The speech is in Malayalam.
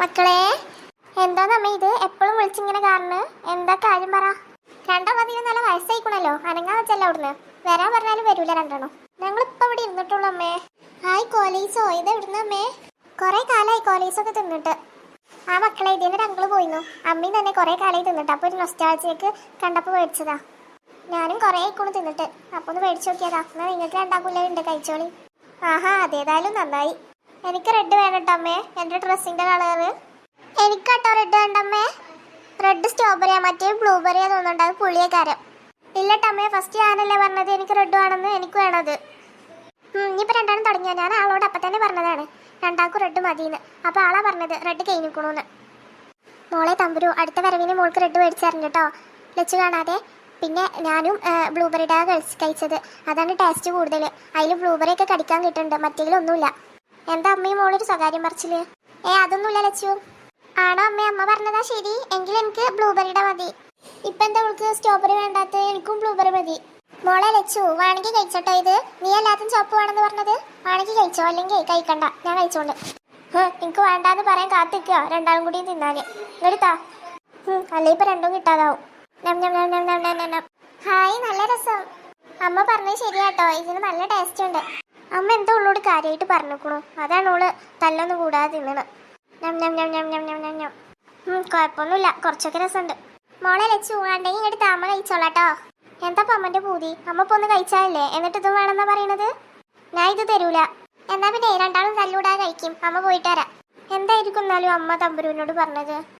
മക്കളെ എന്താ നമ്മ ഇത് എപ്പോഴും വിളിച്ചിങ്ങനെ കാരണം? എന്താ കാര്യം പറ. രണ്ടാം മതി നല്ല വയസ്സായിക്കണല്ലോ. അനങ്ങാ വെച്ചല്ല അവിടുന്ന്. വരാൻ പറഞ്ഞാലും വരൂല രണ്ടെണ്ണം. ഞങ്ങൾ ഇപ്പൊ ഇവിടെ ഇരുന്നിട്ടുള്ളൂ അമ്മേ. ഹായ് കോലീസോ ഇത് എവിടുന്ന അമ്മേ? കൊറേ കാലായി കോലീസൊക്കെ തിന്നിട്ട്. ആ മക്കളെ ഇതിന് അങ്കിൾ പോയിരുന്നു അമ്മയും തന്നെ കുറെ കാലായി തിന്നിട്ട്. അപ്പൊ ഒരു നൊസ്റ്റാഴ്ചയ്ക്ക് കണ്ടപ്പോ മേടിച്ചതാ. ഞാനും കൊറേ ആയിക്കോണ് തിന്നിട്ട്. അപ്പൊ ഒന്ന് മേടിച്ചു നോക്കിയതാ. എന്നാ നിങ്ങൾക്ക് രണ്ടാക്കൂല്ലേ ഉണ്ട് കഴിച്ചോളി. ആഹാ അതേതായാലും നന്നായി. എനിക്ക് റെഡ് വേണ്ടട്ടമ്മേ എന്റെ ഡ്രസ്സിന്റെ കളർ എനിക്ക് കേട്ടോ റെഡ് വേണ്ടമ്മേ. റെഡ് സ്ട്രോബെറിയാ മറ്റേ ബ്ലൂബെറിയാ തോന്നുന്നുണ്ട്. അത് പുളിയക്കാരം. ഇല്ല ടമ്മേ ഫസ്റ്റ് ഞാനല്ലേ പറഞ്ഞത് എനിക്ക് റെഡ് വേണമെന്ന്. എനിക്ക് വേണത്. ഇനിയിപ്പോൾ രണ്ടാളും തുടങ്ങിയോ? ഞാൻ ആളോട് അപ്പം തന്നെ പറഞ്ഞതാണ്. രണ്ടാൾക്കും റെഡ് മതിയെന്ന് അപ്പോൾ ആളാ പറഞ്ഞത് റെഡ് കഴിഞ്ഞിക്കണൂന്ന്. മോളെ തമ്പുരു അടുത്ത വരവിന് മോൾക്ക് റെഡ് മേടിച്ചായിരുന്നു കേട്ടോ ലച്ചു കാണാതെ. പിന്നെ ഞാനും ബ്ലൂബെറിയുടെ കഴിച്ച് കഴിച്ചത്. അതാണ് ടേസ്റ്റ് കൂടുതൽ അതിൽ ബ്ലൂബെറി ഒക്കെ കടിക്കാൻ കിട്ടുന്നുണ്ട് മറ്റേതിലൊന്നുമില്ല. എന്താ അമ്മയും മോളൊരു സ്വകാര്യം പറിച്ചിൽ ഏ അതൊന്നുമില്ല ലച്ചു. ആണോ അമ്മ? അമ്മ പറഞ്ഞതാ ശരി. എങ്കിൽ എനിക്ക് ബ്ലൂബെറിയുടെ മതി. ഇപ്പൊ എന്താ അവൾക്ക് സ്ട്രോബെറി വേണ്ടാത്ത എനിക്കും ബ്ലൂബെറി മതി. മോളെ ലച്ചു വേണമെങ്കിൽ കഴിച്ചോട്ടോ ഇത്? നീ എല്ലാത്തും ചോപ്പ് വേണമെന്ന് പറഞ്ഞത്? വേണമെങ്കിൽ കഴിച്ചോ? അല്ലെങ്കിൽ കഴിക്കണ്ട. ഞാൻ കഴിച്ചോണ്ട്. എനിക്ക് വേണ്ടാന്ന് പറയാൻ കാത്തിക്കുക രണ്ടാളും കൂടി തിന്നാൽ എടുത്താ അല്ലെ ഇപ്പൊ രണ്ടും കിട്ടാതാവും. ഹായ് നല്ല രസം. അമ്മ പറഞ്ഞത് ശരിയാട്ടോ. ഇതിന് നല്ല ടേസ്റ്റ് ഉണ്ട്. അമ്മ എന്തോ ഉള്ളോട് കാര്യമായിട്ട് പറഞ്ഞേക്കണു. അതാണ് ഓൾ തല്ലൊന്നും കൂടാതെ തിന്നണം. ഞം ഞം ഞം ഞം ഞം ഞം ഞം ഞം. കുഴപ്പമൊന്നുമില്ല കുറച്ചൊക്കെ രസമുണ്ട്. മോളെ ലച്ചു വേണ്ടെങ്കിൽ ഇങ്ങോട്ട് താമ കഴിച്ചോളാട്ടോ. എന്താ അമ്മന്റെ പൂതി? അമ്മ ഇപ്പൊ ഒന്ന് കഴിച്ചാലല്ലേ? എന്നിട്ട് ഇതും വേണമെന്നാ പറയണത്? ഞാൻ ഇത് തരൂല. എന്നാ പിന്നെ രണ്ടാളും തല്ലൂടാതെ കഴിക്കും. അമ്മ പോയിട്ട് വരാം. എന്തായിരിക്കും എന്നാലും അമ്മ തമ്പുരുവിനോട് പറഞ്ഞത്?